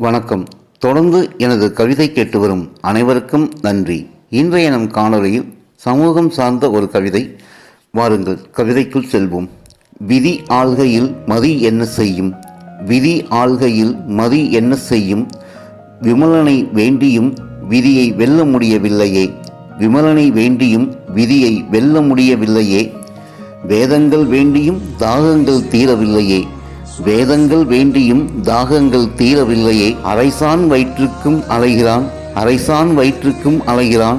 வணக்கம். தொடர்ந்து எனது கவிதை கேட்டு வரும் அனைவருக்கும் நன்றி. இன்றைய நம் காணொலியில் சமூகம் சார்ந்த ஒரு கவிதை. வாருங்கள் கவிதைக்குள் செல்வோம். விதி ஆள்கையில் மதி என்ன செய்யும்? விதி ஆள்கையில் மதி என்ன செய்யும்? விமலனை வேண்டியும் விதியை வெல்ல முடியவில்லையே. விமலனை வேண்டியும் விதியை வெல்ல முடியவில்லையே. வேதங்கள் வேண்டியும் தாகங்கள் தீரவில்லையே. வேதங்கள் வேண்டியும் தாகங்கள் தீரவில்லையே. அரைசான் வயிற்றுக்கும் அலைகிறான். அரைசான் வயிற்றுக்கும் அலைகிறான்.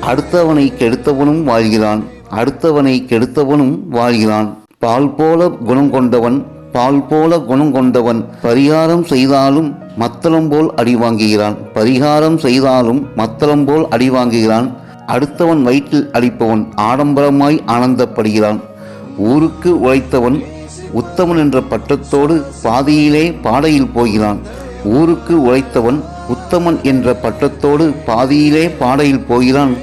அடுத்தவனை கெடுத்தவனும் வாழ்கிறான். அடுத்தவனை கெடுத்தவனும் வாழ்கிறான். பால் போல குணம் கொண்டவன் பால் போல குணம் கொண்டவன். பரிகாரம் செய்தாலும் மத்தளம் போல் அடி வாங்குகிறான். பரிகாரம் செய்தாலும் மத்தளம் போல் அடி வாங்குகிறான். அடுத்தவன் வயிற்றில் அடிப்பவன் ஆடம்பரமாய் ஆனந்தப்படுகிறான். ஊருக்கு உழைத்தவன் உத்தமன் என்ற பட்டத்தோடு பாதியிலே பாடையில் போகிறான். ஊருக்கு உழைத்தவன் உத்தமன் என்ற பட்டத்தோடு பாதியிலே பாடையில் போகிறான்.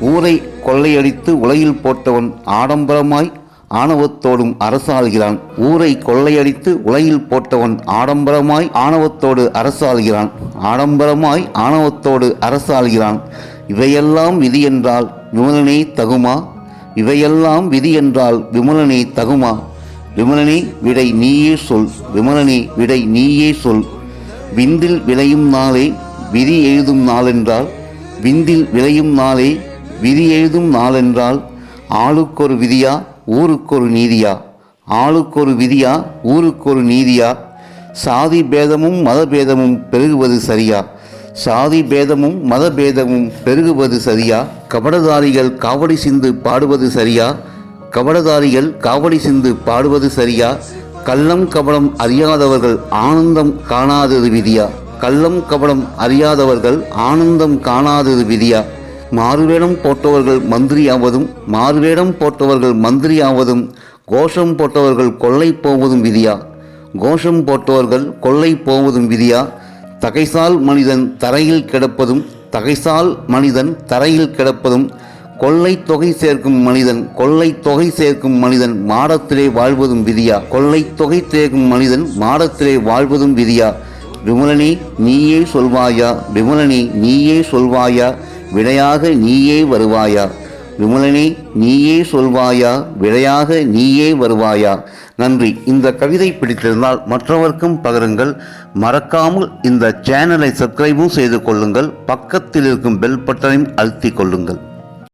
ஊரை கொள்ளையடித்து உலகில் போட்டவன் ஆடம்பரமாய் ஆணவத்தோடும் அரசாள்கிறான். ஊரை கொள்ளையடித்து உலகில் போட்டவன் ஆடம்பரமாய் ஆணவத்தோடு அரசாள்கிறான். ஆடம்பரமாய் ஆணவத்தோடு அரசாள்கிறான். இவையெல்லாம் விதி என்றால் விமலனே தகுமா? இவையெல்லாம் விதி என்றால் விமலனே தகுமா? விமலனே விடை நீயே சொல் விமலனே விடை நீயே சொல். விந்தில் விளையும் நாளே விதி எழுதும் நாளென்றால் விந்தில் விளையும் நாளே விதி எழுதும் நாளென்றால் ஆளுக்கொரு விதியா ஊருக்கொரு நீதியா? ஆளுக்கொரு விதியா ஊருக்கொரு நீதியா? சாதி பேதமும் மத பேதமும் பெருகுவது சரியா? சாதி பேதமும் மத பேதமும் பெருகுவது சரியா? கபடதாரிகள் காவடி சிந்து பாடுவது சரியா? கபடதாரிகள் காவடி சிந்து பாடுவது சரியா? கள்ளம் கபடம் அறியாதவர்கள் ஆனந்தம் காணாதது விதியா? கள்ளம் கபடம் அறியாதவர்கள் ஆனந்தம் காணாதது விதியா? மாறுவேடம் போட்டவர்கள் மந்திரியாவதும் மாறுவேடம் போட்டவர்கள் மந்திரியாவதும் கோஷம் போட்டவர்கள் கொள்ளை போவதும் விதியா? கோஷம் போட்டவர்கள் கொள்ளை போவதும் விதியா? தகைசால் மனிதன் தரையில் கிடப்பதும் தகைசால் மனிதன் தரையில் கிடப்பதும் கொள்ளை தொகை சேர்க்கும் மனிதன் கொள்ளை தொகை சேர்க்கும் மனிதன் மாடத்திலே வாழ்வதும் விதியா? கொள்ளை தொகை சேர்க்கும் மனிதன் மாடத்திலே வாழ்வதும் விதியா? விமலனே நீயே சொல்வாயா? விமலனே நீயே சொல்வாயா? விடையாக நீயே வருவாயா? விமலனே நீயே சொல்வாயா? விடையாக நீயே வருவாயா? நன்றி. இந்த கவிதை பிடித்திருந்தால் மற்றவர்க்கும் பகருங்கள். மறக்காமல் இந்த சேனலை சப்ஸ்கிரைபும் செய்து கொள்ளுங்கள். பக்கத்தில் இருக்கும் பெல் பட்டனையும் அழுத்திக் கொள்ளுங்கள்.